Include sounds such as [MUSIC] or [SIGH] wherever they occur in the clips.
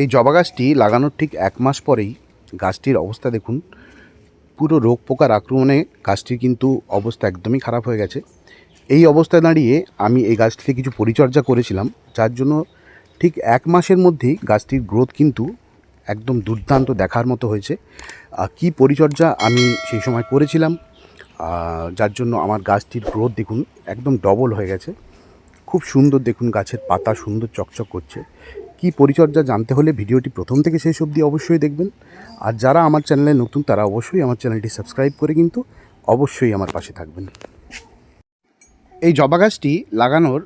এই জবা গাছটি লাগানোর ঠিক এক মাস পরেই গাছটির অবস্থা দেখুন। পুরো রোগ পোকার আক্রমণে গাছটির কিন্তু অবস্থা একদমই খারাপ হয়ে গেছে। এই অবস্থায় দাঁড়িয়ে আমি এই গাছটিতে কিছু পরিচর্যা করেছিলাম, যার জন্য ঠিক এক মাসের মধ্যেই গাছটির গ্রোথ কিন্তু একদম দুর্দান্ত দেখার মতো হয়েছে। কী পরিচর্যা আমি সেই সময় করেছিলাম যার জন্য আমার গাছটির গ্রোথ দেখুন একদম ডবল হয়ে গেছে। খুব সুন্দর দেখুন গাছের পাতা সুন্দর চকচক করছে। কি পরিচর্যা জানতে হলে ভিডিওটি প্রথম থেকে শেষ অবধি অবশ্যই দেখবেন। আর যারা আমার চ্যানেলে নতুন, তারা অবশ্যই আমার চ্যানেলটি সাবস্ক্রাইব করে কিন্তু অবশ্যই আমার পাশে থাকবেন। এই জবা গাছটি লাগানোর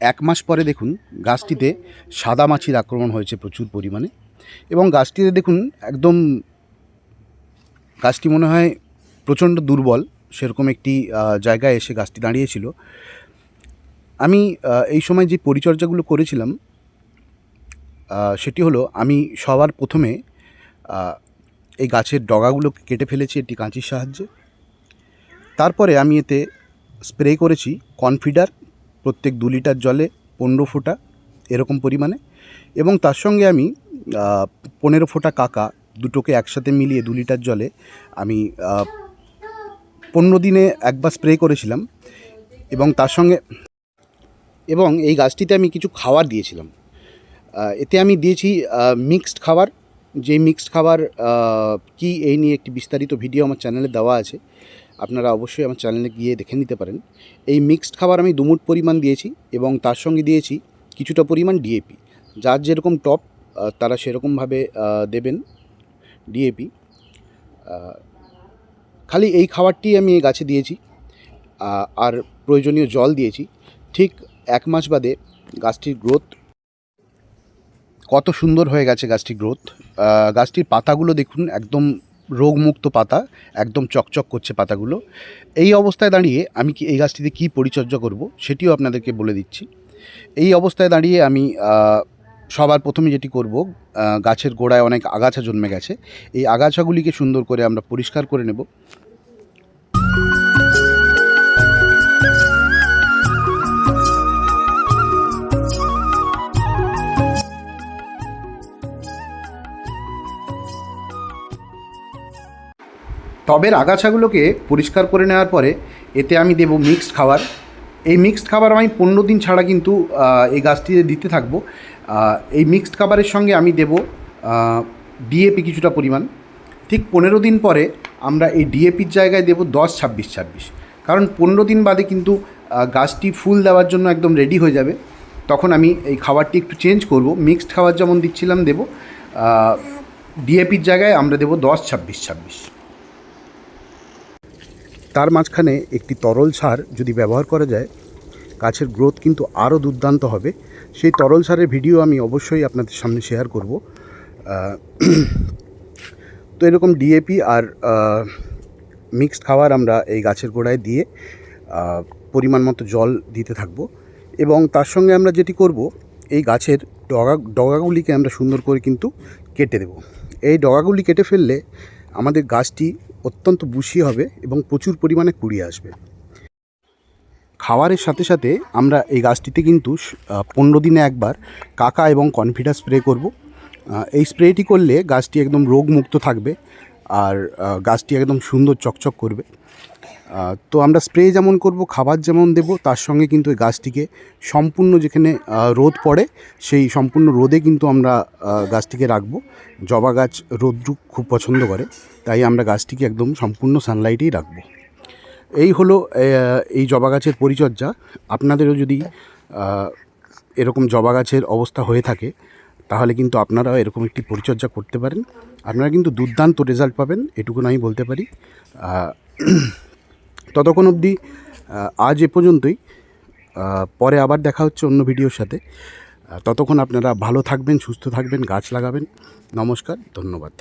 এক মাস পরে দেখুন গাছটিতে সাদা মাছির আক্রমণ হয়েছে প্রচুর পরিমাণে। এবং গাছটিতে দেখুন একদম গাছটি মনে হয় প্রচণ্ড দুর্বল, সেরকম একটি জায়গায় এসে গাছটি দাঁড়িয়েছিল। আমি এই সময় যে পরিচর্যাগুলো করেছিলাম সেটি হলো আমি সবার প্রথমে এই গাছের ডগাগুলো কেটে ফেলেছি একটি কাঁচির সাহায্যে। তারপরে আমি এতে স্প্রে করেছি কনফিডার, প্রত্যেক দু লিটার জলে পনেরো ফোঁটা, এরকম পরিমাণে। এবং তার সঙ্গে আমি পনেরো ফোঁটা কাকা দুটোকে একসাথে মিলিয়ে দু লিটার জলে আমি পনেরো দিনে একবার স্প্রে করেছিলাম। এবং তার সঙ্গে, এবং এই গাছটিতে আমি কিছু খাবার দিয়েছিলাম। এতে আমি দিয়েছি মিক্সড খাবার। যে মিক্সড খাবার কি এই নিয়ে একটি বিস্তারিত ভিডিও আমার চ্যানেলে দেওয়া আছে, আপনারা অবশ্যই আমার চ্যানেলে গিয়ে দেখে নিতে পারেন। এই মিক্সড খাবার আমি দুমুট পরিমাণ দিয়েছি এবং তার সঙ্গে দিয়েছি কিছুটা পরিমাণ ডিএপি যার যেরকম টপ তারা সেরকমভাবে দেবেন ডিএপি খালি এই খাবারটি আমি এই গাছে দিয়েছি আর প্রয়োজনীয় জল দিয়েছি। ঠিক এক মাস বাদে গাছটির গ্রোথ কত সুন্দর হয়ে গেছে গাছটির গ্রোথ গাছটির পাতাগুলো দেখুন, একদম রোগমুক্ত পাতা, একদম চকচক করছে পাতাগুলো। এই অবস্থায় দাঁড়িয়ে আমি কি, এই গাছটিতে কী পরিচর্যা করব সেটিও আপনাদেরকে বলে দিচ্ছি। এই অবস্থায় দাঁড়িয়ে আমি সবার প্রথমে যেটি করব গাছের গোড়ায় অনেক আগাছা জন্মে গেছে। এই আগাছাগুলিকে সুন্দর করে আমরা পরিষ্কার করে নেব। টবের আগাছাগুলোকে পরিষ্কার করে নেওয়ার পরে এতে আমি দেব মিক্সড খাবার। এই মিক্সড খাবার আমি পনেরো দিন ছাড়া কিন্তু এই গাছটিতে দিতে থাকব। এই মিক্সড খাবারের সঙ্গে আমি দেব ডিএপি কিছুটা পরিমাণ। ঠিক পনেরো দিন পরে আমরা এই ডিএপির জায়গায় দেব দশ, ছাব্বিশ ছাব্বিশ। কারণ পনেরো দিন বাদে কিন্তু গাছটি ফুল দেওয়ার জন্য একদম রেডি হয়ে যাবে। তখন আমি এই খাবারটি একটু চেঞ্জ করব। মিক্সড খাবার যেমন দিচ্ছিলাম দেব ডিএপির জায়গায় আমরা দেব দশ, ছাব্বিশ ছাব্বিশ। তার মাঝখানে একটি তরল সার যদি ব্যবহার করা যায়, গাছের গ্রোথ কিন্তু আরও দুর্দান্ত হবে। সেই তরল সারের ভিডিও আমি অবশ্যই আপনাদের সামনে শেয়ার করব। [CLEARS THROAT] তো এরকম ডিএপি আর মিক্সড খাবার আমরা এই গাছের গোড়ায় দিয়ে পরিমাণ মতো জল দিতে থাকব। এবং তার সঙ্গে আমরা যেটি করব, এই গাছের ডগা, ডগাগুলিকে আমরা সুন্দর করে কিন্তু কেটে দেব। এই ডগাগুলি কেটে ফেললে আমাদের গাছটি অত্যন্ত বুশি হবে এবং প্রচুর পরিমাণে কুড়িয়ে আসবে। খাওয়ারের সাথে সাথে আমরা এই গাছটিতে কিন্তু পনেরো দিনে একবার কাকা এবং কনফিডা স্প্রে করব। এই স্প্রেটি করলে গাছটি একদম রোগমুক্ত থাকবে আর গাছটি একদম সুন্দর চকচক করবে। তো আমরা স্প্রে যেমন করব, খাবার যেমন দেব, তার সঙ্গে কিন্তু এই গাছটিকে সম্পূর্ণ যেখানে রোদ পড়ে, সেই সম্পূর্ণ রোদে কিন্তু আমরা গাছটিকে রাখব। জবা গাছ রোদ্রু খুব পছন্দ করে, তাই আমরা গাছটিকে একদম সম্পূর্ণ সানলাইটেই রাখব। এই হলো এই জবা গাছের পরিচর্যা। আপনাদেরও যদি এরকম জবা গাছের অবস্থা হয়ে থাকে, তাহলে কিন্তু আপনারাও এরকম একটি পরিচর্যা করতে পারেন। আপনারা কিন্তু দুর্দান্ত রেজাল্ট পাবেন এটুকুন আমি বলতে পারি। ততক্ষণ অবধি আজ এ পর্যন্তই। পরে আবার দেখা হচ্ছে অন্য ভিডিওর সাথে। ততক্ষণ আপনারা ভালো থাকবেন, সুস্থ থাকবেন, গাছ লাগাবেন। নমস্কার, ধন্যবাদ।